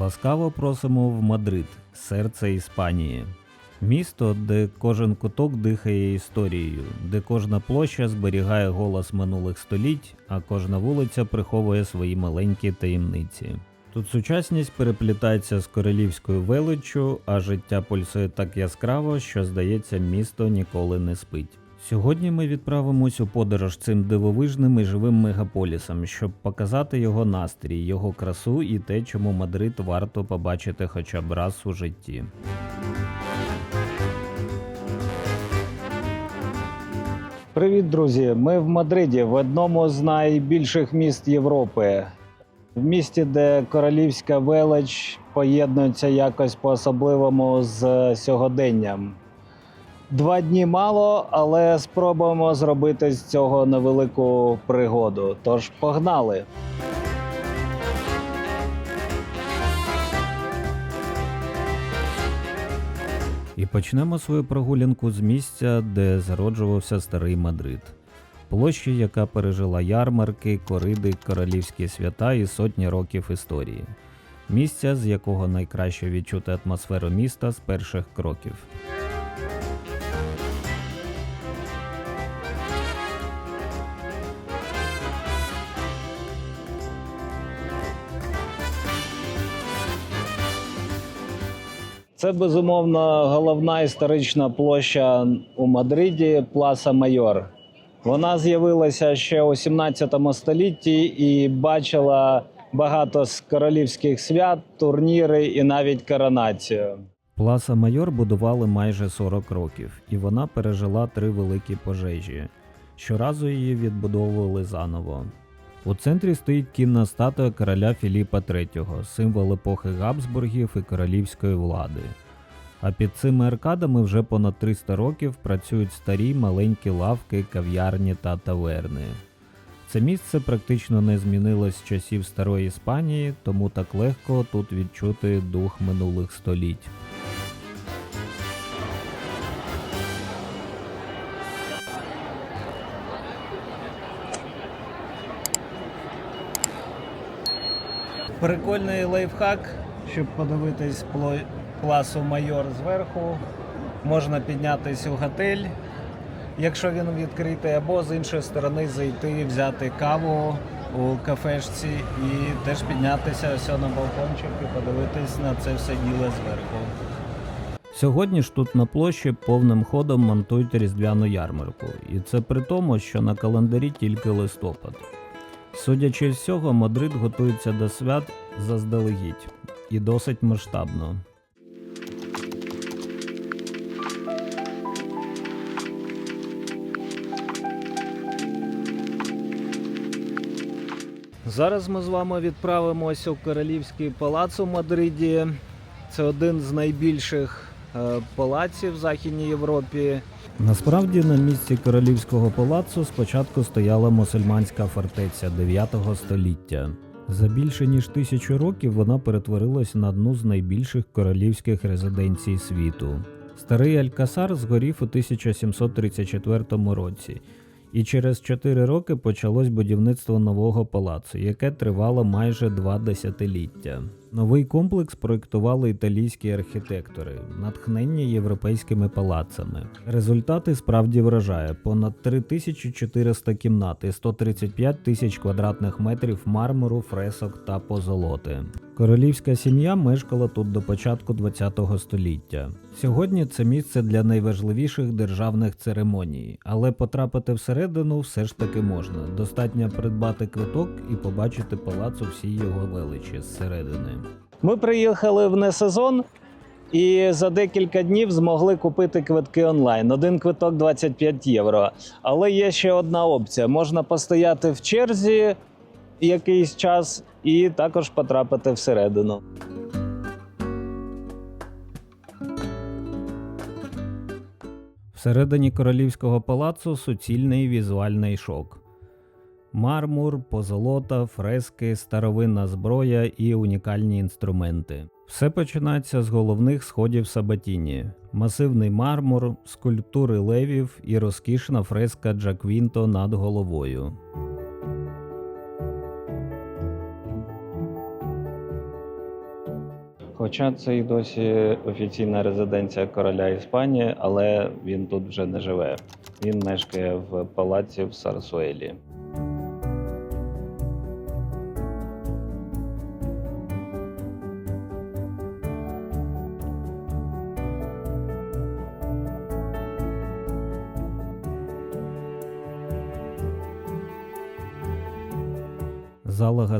Ласкаво просимо в Мадрид, серце Іспанії. Місто, де кожен куток дихає історією, де кожна площа зберігає голос минулих століть, а кожна вулиця приховує свої маленькі таємниці. Тут сучасність переплітається з королівською величчю, а життя пульсує так яскраво, що здається, місто ніколи не спить. Сьогодні ми відправимось у подорож цим дивовижним і живим мегаполісом, щоб показати його настрій, його красу і те, чому Мадрид варто побачити хоча б раз у житті. Привіт, друзі! Ми в Мадриді, в одному з найбільших міст Європи. В місті, де королівська велич поєднується якось по-особливому з сьогоденням. Два дні мало, але спробуємо зробити з цього невелику пригоду. Тож погнали! І почнемо свою прогулянку з місця, де зароджувався старий Мадрид. Площі, яка пережила ярмарки, кориди, королівські свята і сотні років історії. Місця, з якого найкраще відчути атмосферу міста з перших кроків. Це безумовно головна історична площа у Мадриді Пласа Майор. Вона з'явилася ще у 17 столітті і бачила багато з королівських свят, турніри і навіть коронацію. Пласа Майор будували майже 40 років, і вона пережила три великі пожежі. Щоразу її відбудовували заново. У центрі стоїть кінна статуя короля Філіпа III, символ епохи Габсбургів і королівської влади. А під цими аркадами вже понад 300 років працюють старі маленькі лавки, кав'ярні та таверни. Це місце практично не змінилось з часів старої Іспанії, тому так легко тут відчути дух минулих століть. Прикольний лайфхак, щоб подивитись пласу Майор зверху. Можна піднятися у готель, якщо він відкритий, або з іншої сторони зайти, взяти каву у кафешці і теж піднятися ось на балкончик і подивитись на це все діло зверху. Сьогодні ж тут на площі повним ходом монтують різдвяну ярмарку, і це при тому, що на календарі тільки листопад. Судячи з цього, Мадрид готується до свят заздалегідь і досить масштабно. Зараз ми з вами відправимося у Королівський палац у Мадриді. Це один з найбільших е, палаців в Західній Європі. Насправді на місці королівського палацу спочатку стояла мусульманська фортеця 9 століття. За більше ніж тисячу років вона перетворилась на одну з найбільших королівських резиденцій світу. Старий Алькасар згорів у 1734 році, і через 4 роки почалось будівництво нового палацу, яке тривало майже два десятиліття. Новий комплекс проєктували італійські архітектори, натхнення європейськими палацами. Результати справді вражає: понад 3400 кімнат і 135 тисяч квадратних метрів мармуру, фресок та позолоти. Королівська сім'я мешкала тут до початку ХХ століття. Сьогодні це місце для найважливіших державних церемоній, але потрапити всередину все ж таки можна. Достатньо придбати квиток і побачити палац у всій його величі зсередини. Ми приїхали в несезон і за декілька днів змогли купити квитки онлайн. Один квиток 25 євро. Але є ще одна опція: можна постояти в черзі якийсь час і також потрапити всередину. Всередині королівського палацу суцільний візуальний шок. Мармур, позолота, фрески, старовинна зброя і унікальні інструменти. Все починається з головних сходів Сабатіні: масивний мармур, скульптури левів і розкішна фреска Джаквінто над головою. Хоча це і досі офіційна резиденція короля Іспанії, але він тут вже не живе. Він мешкає в палаці в Сарсуелі.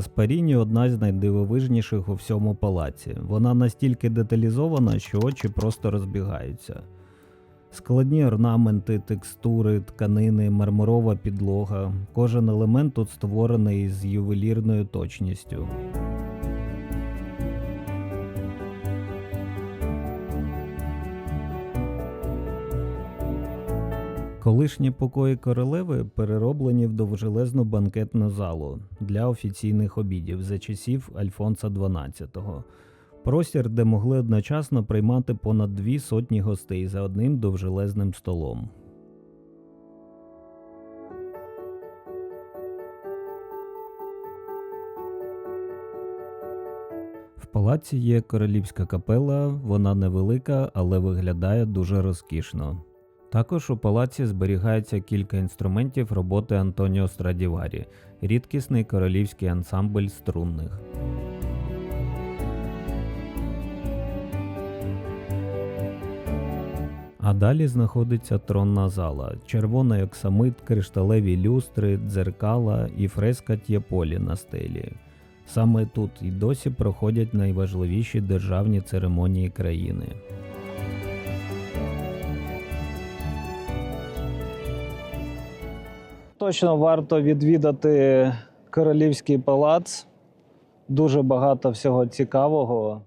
Гаспаріні одна з найдивовижніших у всьому палаці. Вона настільки деталізована, що очі просто розбігаються. Складні орнаменти, текстури, тканини, мармурова підлога. Кожен елемент тут створений з ювелірною точністю. Колишні покої королеви перероблені в довжелезну банкетну залу для офіційних обідів за часів Альфонса XII. Простір, де могли одночасно приймати понад дві сотні гостей за одним довжелезним столом. В палаці є королівська капела, вона невелика, але виглядає дуже розкішно. Також у палаці зберігається кілька інструментів роботи Антоніо Страдіварі, рідкісний королівський ансамбль струнних. А далі знаходиться тронна зала, червоний оксамит, кришталеві люстри, дзеркала і фреска Тєполі на стелі. Саме тут і досі проходять найважливіші державні церемонії країни. Точно варто відвідати королівський палац. Дуже багато всього цікавого.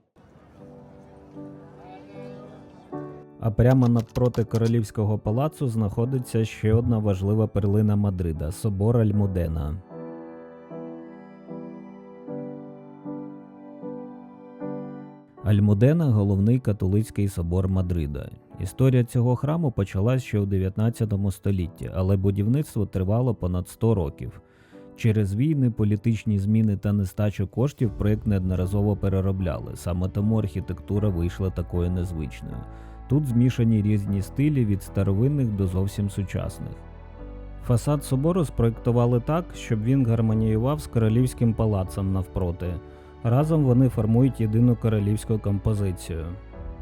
А прямо навпроти королівського палацу знаходиться ще одна важлива перлина Мадрида собор Альмудена. Альмудена головний католицький собор Мадрида. Історія цього храму почалась ще у 19 столітті, але будівництво тривало понад 100 років. Через війни, політичні зміни та нестачу коштів проєкт неодноразово переробляли. Саме тому архітектура вийшла такою незвичною. Тут змішані різні стилі від старовинних до зовсім сучасних. Фасад собору спроєктували так, щоб він гармоніював з королівським палацом навпроти. Разом вони формують єдину королівську композицію.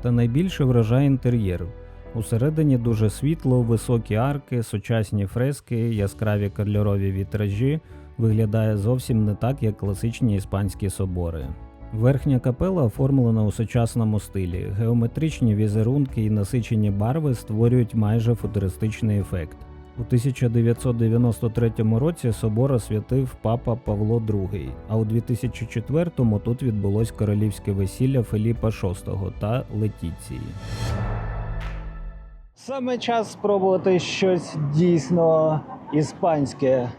Та найбільше вражає інтер'єр. Усередині дуже світло, високі арки, сучасні фрески, яскраві кольорові вітражі виглядає зовсім не так, як класичні іспанські собори. Верхня капела оформлена у сучасному стилі. Геометричні візерунки і насичені барви створюють майже футуристичний ефект. У 1993 році собор освятив папа Павло II, а у 2004-му тут відбулось королівське весілля Феліпа VI та Летіції. Саме час спробувати щось дійсно іспанське.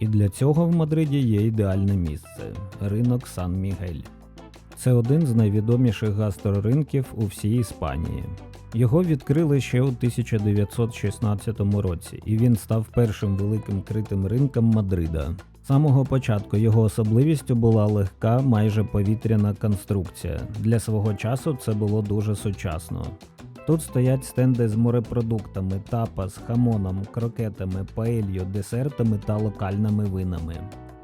І для цього в Мадриді є ідеальне місце ринок Сан Мігель. Це один з найвідоміших гастроринків у всій Іспанії. Його відкрили ще у 1916 році, і він став першим великим критим ринком Мадрида. З самого початку його особливістю була легка, майже повітряна конструкція. Для свого часу це було дуже сучасно. Тут стоять стенди з морепродуктами, тапас, хамоном, крокетами, паельо, десертами та локальними винами.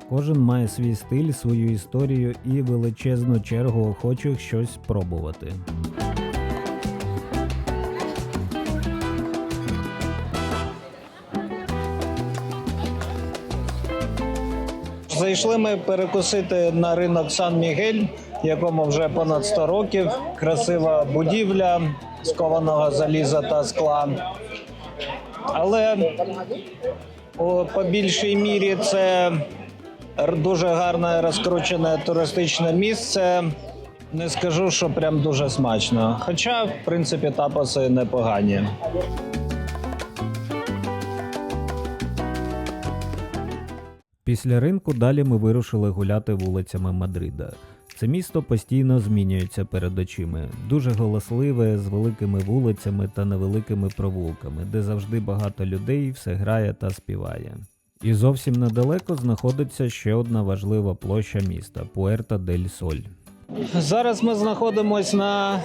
Кожен має свій стиль, свою історію і величезну чергу охочих щось спробувати. Зайшли ми перекусити на ринок Сан Мігель, якому вже понад 100 років. Красива будівля з кованого заліза та скла. Але по більшій мірі це дуже гарне розкручене туристичне місце. Не скажу, що прям дуже смачно. Хоча, в принципі, тапоси непогані. Після ринку далі ми вирушили гуляти вулицями Мадрида. Це місто постійно змінюється перед очима, дуже галасливе, з великими вулицями та невеликими провулками, де завжди багато людей, все грає та співає. І зовсім недалеко знаходиться ще одна важлива площа міста Пуерта дель Соль. Зараз ми знаходимося на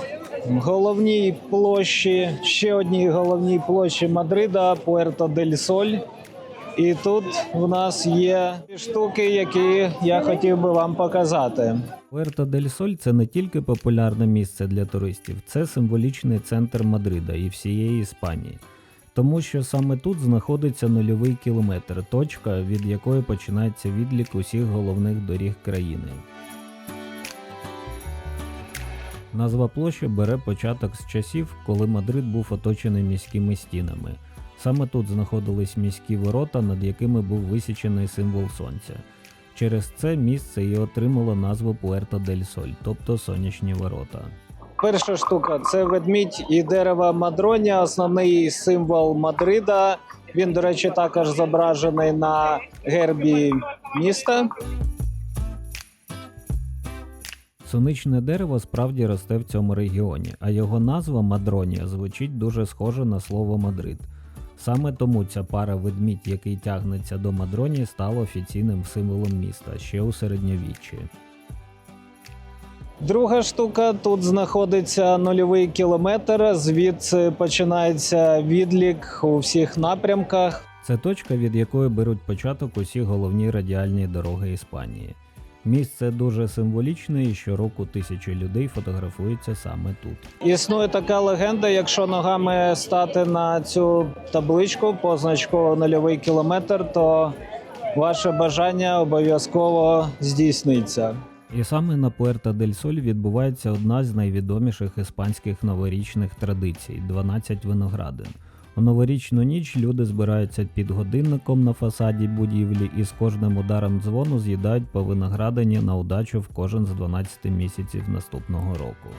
головній площі, ще одній головній площі Мадрида, Пуерто дель Соль. І тут в нас є штуки, які я хотів би вам показати. Пуерто дель Соль це не тільки популярне місце для туристів, це символічний центр Мадрида і всієї Іспанії. Тому що саме тут знаходиться нульовий кілометр, точка, від якої починається відлік усіх головних доріг країни. Назва площі бере початок з часів, коли Мадрид був оточений міськими стінами. Саме тут знаходились міські ворота, над якими був висічений символ сонця. Через це місце і отримало назву Пуерто дель Соль, тобто сонячні ворота. Перша штука це ведмідь і дерево Мадроня, основний символ Мадрида. Він, до речі, також зображений на гербі міста. Соничне дерево справді росте в цьому регіоні, а його назва Мадронія звучить дуже схоже на слово Мадрид. Саме тому ця пара ведмідь, який тягнеться до Мадроні, стала офіційним символом міста ще у середньовіччі. Друга штука тут знаходиться нульовий кілометр. Звідси починається відлік у всіх напрямках. Це точка, від якої беруть початок усі головні радіальні дороги Іспанії. Місце дуже символічне і щороку тисячі людей фотографуються саме тут. Існує така легенда: якщо ногами стати на цю табличку, позначку нульовий кілометр, то ваше бажання обов'язково здійсниться. І саме на Пуерто дель Соль відбувається одна з найвідоміших іспанських новорічних традицій 12 виноградин. У новорічну ніч люди збираються під годинником на фасаді будівлі і з кожним ударом дзвону з'їдають по виноградині на удачу в кожен з 12 місяців наступного року.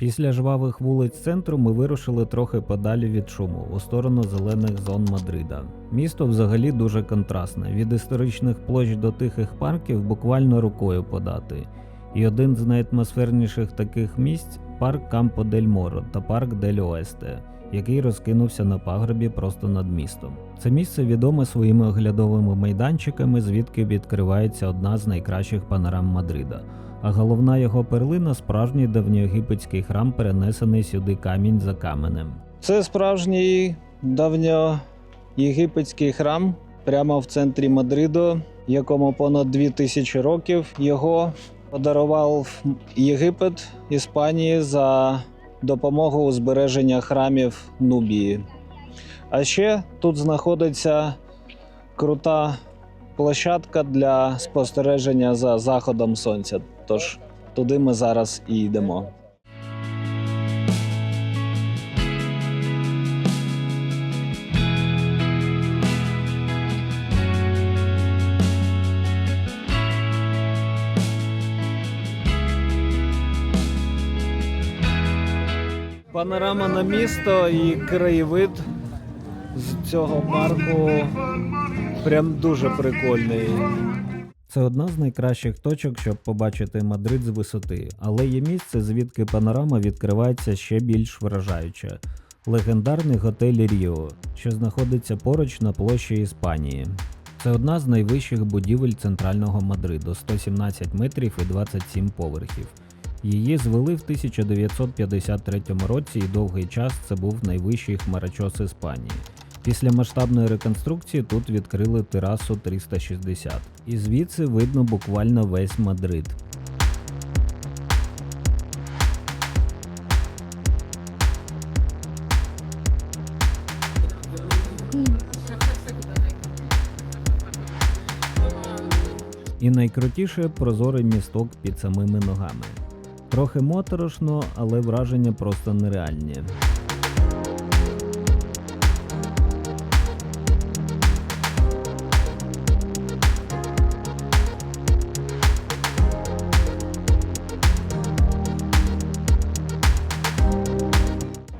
Після жвавих вулиць центру ми вирушили трохи подалі від шуму у сторону зелених зон Мадрида. Місто взагалі дуже контрастне. Від історичних площ до тихих парків буквально рукою подати. І один з найатмосферніших таких місць парк Кампо дель Моро та парк Дель Оесте, який розкинувся на пагорбі просто над містом. Це місце відоме своїми оглядовими майданчиками, звідки відкривається одна з найкращих панорам Мадрида. А головна його перлина справжній давньоєгипетський храм, перенесений сюди камінь за каменем. Це справжній давньоєгипетський храм прямо в центрі Мадриду, якому понад 2000 років його подарував Єгипет Іспанії за допомогу у збереженні храмів Нубії. А ще тут знаходиться крута площадка для спостереження за заходом сонця. Тож туди ми зараз і йдемо. Панорама на місто і краєвид з цього парку прям дуже прикольний. Це одна з найкращих точок, щоб побачити Мадрид з висоти, але є місце, звідки панорама відкривається ще більш вражаюче. Легендарний готель Ріо, що знаходиться поруч на площі Іспанії. Це одна з найвищих будівель центрального Мадриду 117 метрів і 27 поверхів. Її звели в 1953 році і довгий час це був найвищий хмарочос Іспанії. Після масштабної реконструкції тут відкрили терасу 360, і звідси видно буквально весь Мадрид. І найкрутіше прозорий місток під самими ногами. Трохи моторошно, але враження просто нереальні.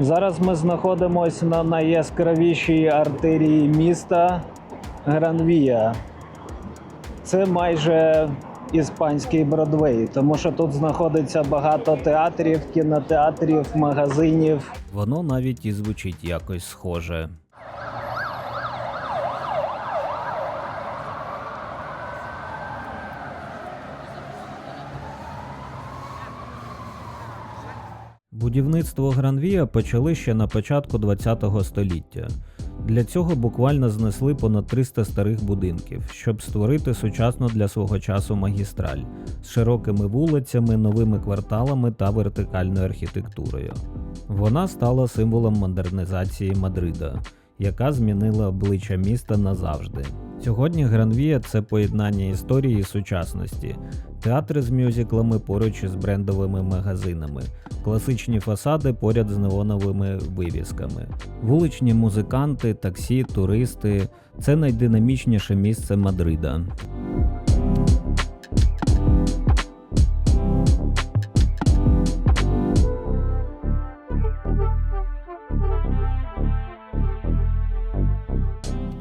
Зараз ми знаходимося на найяскравішій артерії міста Гранвія. Це майже іспанський Бродвей, тому що тут знаходиться багато театрів, кінотеатрів, магазинів. Воно навіть і звучить якось схоже. Будівництво Гранвія почали ще на початку ХХ століття. Для цього буквально знесли понад 300 старих будинків, щоб створити сучасну для свого часу магістраль з широкими вулицями, новими кварталами та вертикальною архітектурою. Вона стала символом модернізації Мадрида, яка змінила обличчя міста назавжди. Сьогодні Гранвія це поєднання історії і сучасності, театри з мюзиклами поруч із брендовими магазинами, класичні фасади поряд з неоновими вивісками, вуличні музиканти, таксі, туристи це найдинамічніше місце Мадрида.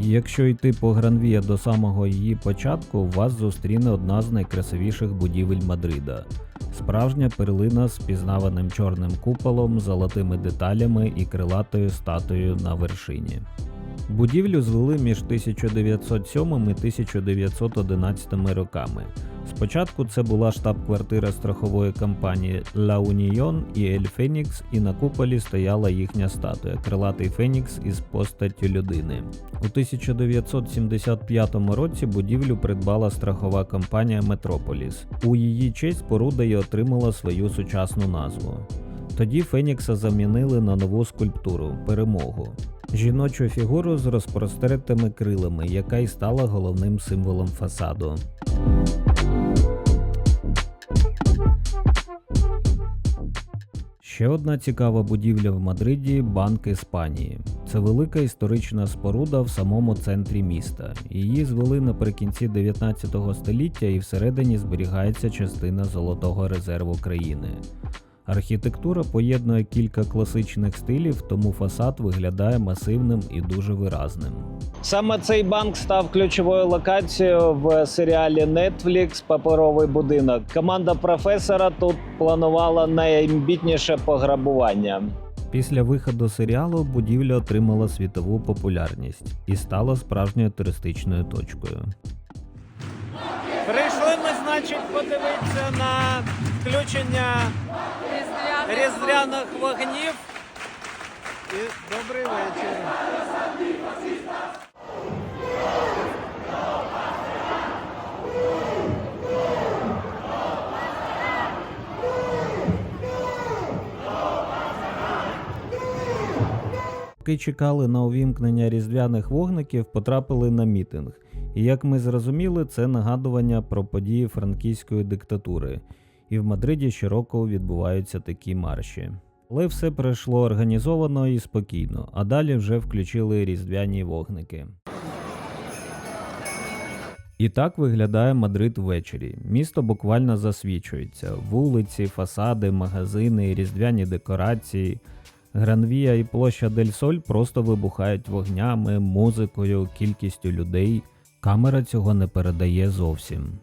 Якщо йти по Гранвія до самого її початку, вас зустріне одна з найкрасивіших будівель Мадрида. Справжня перлина з пізнаваним чорним куполом, золотими деталями і крилатою статуєю на вершині. Будівлю звели між 1907 і 1911 роками. Спочатку це була штаб-квартира страхової компанії La Union і El Phoenix, і на куполі стояла їхня статуя крилатий Фенікс із постаттю людини. У 1975 році будівлю придбала страхова компанія Метрополіс. У її честь споруда й отримала свою сучасну назву. Тоді Фенікса замінили на нову скульптуру перемогу. Жіночу фігуру з розпростертими крилами, яка й стала головним символом фасаду. Ще одна цікава будівля в Мадриді Банк Іспанії. Це велика історична споруда в самому центрі міста. Її звели наприкінці 19 століття і всередині зберігається частина золотого резерву країни. Архітектура поєднує кілька класичних стилів, тому фасад виглядає масивним і дуже виразним. Саме цей банк став ключовою локацією в серіалі Netflix Паперовий будинок. Команда професора тут планувала найамбітніше пограбування. Після виходу серіалу будівля отримала світову популярність і стала справжньою туристичною точкою. Прийшли ми, значить, подивитися на включення різдвяних вогнів. І добрий вечір. Поки чекали на увімкнення різдвяних вогників, потрапили на мітинг. І як ми зрозуміли, це нагадування про події франківської диктатури. І в Мадриді щороку відбуваються такі марші. Але все пройшло організовано і спокійно, а далі вже включили різдвяні вогники. І так виглядає Мадрид ввечері. Місто буквально засвічується: вулиці, фасади, магазини, різдвяні декорації. Гранвія і площа Дель Соль просто вибухають вогнями, музикою, кількістю людей. Камера цього не передає зовсім.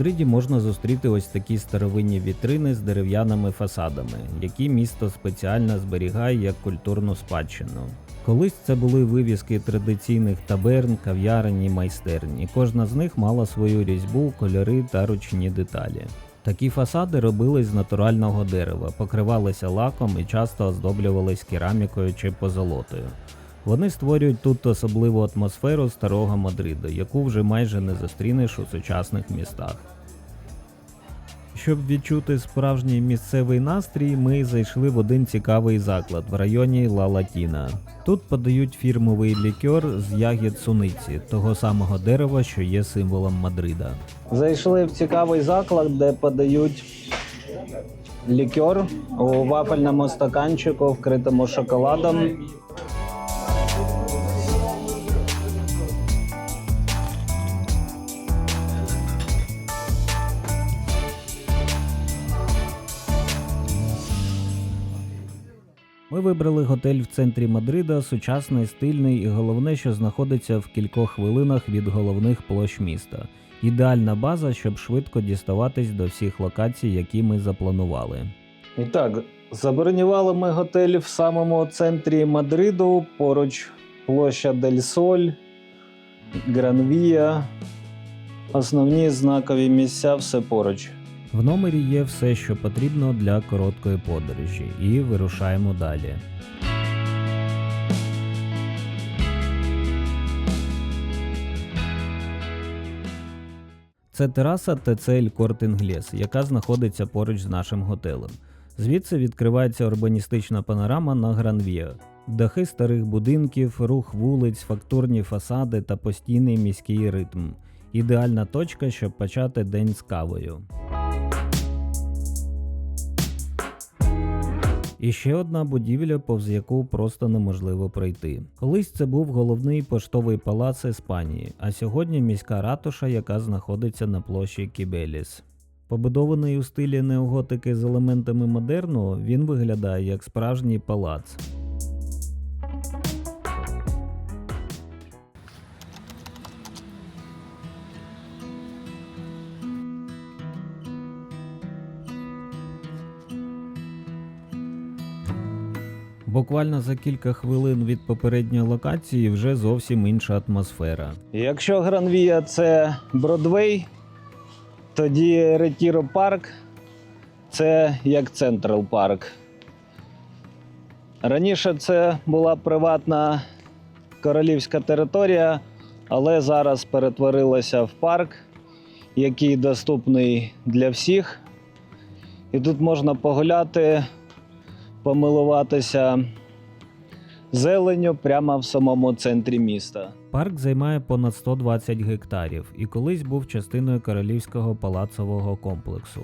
Мадриді можна зустріти ось такі старовинні вітрини з дерев'яними фасадами, які місто спеціально зберігає як культурну спадщину. Колись це були вивіски традиційних таберн, кав'ярень і майстерні. Кожна з них мала свою різьбу, кольори та ручні деталі. Такі фасади робились з натурального дерева, покривалися лаком і часто оздоблювались керамікою чи позолотою. Вони створюють тут особливу атмосферу старого Мадрида, яку вже майже не зустрінеш у сучасних містах. Щоб відчути справжній місцевий настрій, ми зайшли в один цікавий заклад в районі Ла Латіна. Тут подають фірмовий лікер з ягід суниці, того самого дерева, що є символом Мадрида. Зайшли в цікавий заклад, де подають лікер у вафельному стаканчику, вкритому шоколадом. Ми вибрали готель в центрі Мадрида, сучасний, стильний і головне, що знаходиться в кількох хвилинах від головних площ міста. Ідеальна база, щоб швидко діставатись до всіх локацій, які ми запланували. І так, забронювали ми готель в самому центрі Мадриду, поруч площа Дель Соль, Гранвія. Основні знакові місця все поруч. В номері є все, що потрібно для короткої подорожі, і вирушаємо далі. Це тераса ТЦ Корт Інглес, яка знаходиться поруч з нашим готелем. Звідси відкривається урбаністична панорама на Гранвія. Дахи старих будинків, рух вулиць, фактурні фасади та постійний міський ритм. Ідеальна точка, щоб почати день з кавою. І ще одна будівля, повз яку просто неможливо пройти. Колись це був головний поштовий палац Іспанії, а сьогодні міська ратуша, яка знаходиться на площі Кібеліс. Побудований у стилі неоготики з елементами модерну, він виглядає як справжній палац. Буквально за кілька хвилин від попередньої локації вже зовсім інша атмосфера. Якщо Гранвія це Бродвей, тоді Ретіро Парк це як Централ Парк. Раніше це була приватна королівська територія, але зараз перетворилася в парк, який доступний для всіх. І тут можна погуляти, помилуватися зеленю прямо в самому центрі міста. Парк займає понад 120 гектарів і колись був частиною королівського палацового комплексу.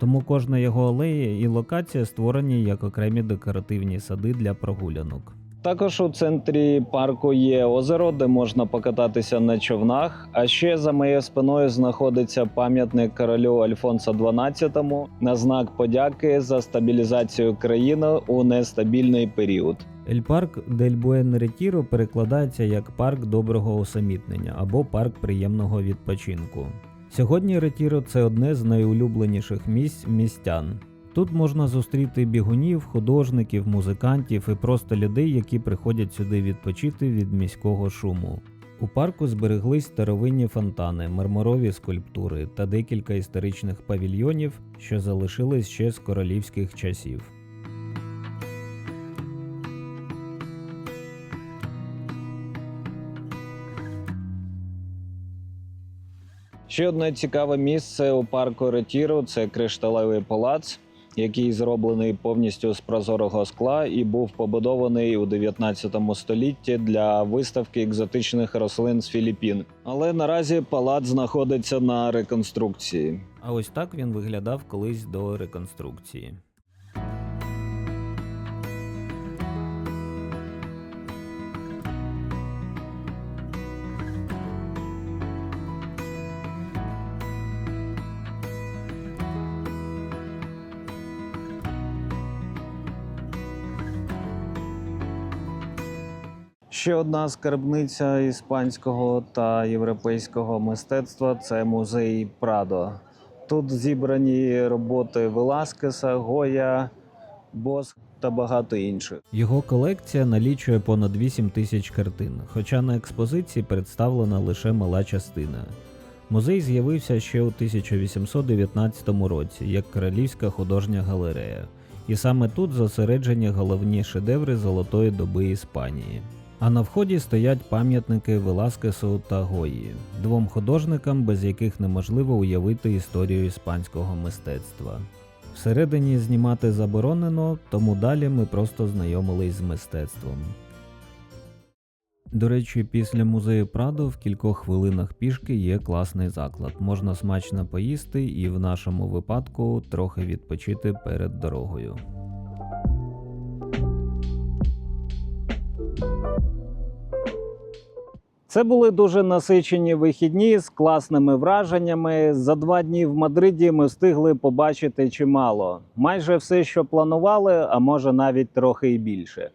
Тому кожна його алея і локація створені як окремі декоративні сади для прогулянок. Також у центрі парку є озеро, де можна покататися на човнах. А ще за моєю спиною знаходиться пам'ятник королю Альфонсо XII на знак подяки за стабілізацію країни у нестабільний період. Ель парк Дель Буен Ретіро перекладається як парк доброго усамітнення або парк приємного відпочинку. Сьогодні Ретіро це одне з найулюбленіших місць містян. Тут можна зустріти бігунів, художників, музикантів і просто людей, які приходять сюди відпочити від міського шуму. У парку збереглись старовинні фонтани, мармурові скульптури та декілька історичних павільйонів, що залишились ще з королівських часів. Ще одне цікаве місце у парку Ретіро це кришталевий палац, який зроблений повністю з прозорого скла і був побудований у 19 столітті для виставки екзотичних рослин з Філіппін. Але наразі палац знаходиться на реконструкції. А ось так він виглядав колись до реконструкції. Ще одна скарбниця іспанського та європейського мистецтва це музей Прадо. Тут зібрані роботи Веласкеса, Гоя, Боск та багато інших. Його колекція налічує понад 8 тисяч картин, хоча на експозиції представлена лише мала частина. Музей з'явився ще у 1819 році як Королівська художня галерея, і саме тут зосереджені головні шедеври золотої доби Іспанії. А на вході стоять пам'ятники Веласкесу та Гої, двом художникам, без яких неможливо уявити історію іспанського мистецтва. Всередині знімати заборонено, тому далі ми просто знайомились з мистецтвом. До речі, після музею Прадо в кількох хвилинах пішки є класний заклад. Можна смачно поїсти і в нашому випадку трохи відпочити перед дорогою. Це були дуже насичені вихідні з класними враженнями. За два дні в Мадриді ми встигли побачити чимало. Майже все, що планували, а може навіть трохи і більше.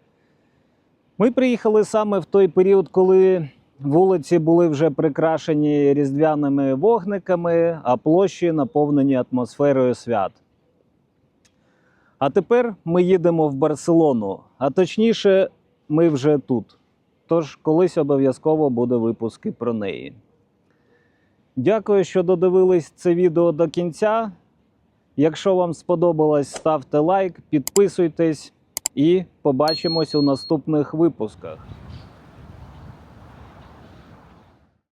Ми приїхали саме в той період, коли вулиці були вже прикрашені різдвяними вогниками, а площі наповнені атмосферою свят. А тепер ми їдемо в Барселону, а точніше, ми вже тут. Тож колись обов'язково буде випуск і про неї. Дякую, що додивились це відео до кінця. Якщо вам сподобалось, ставте лайк, підписуйтесь і побачимось у наступних випусках.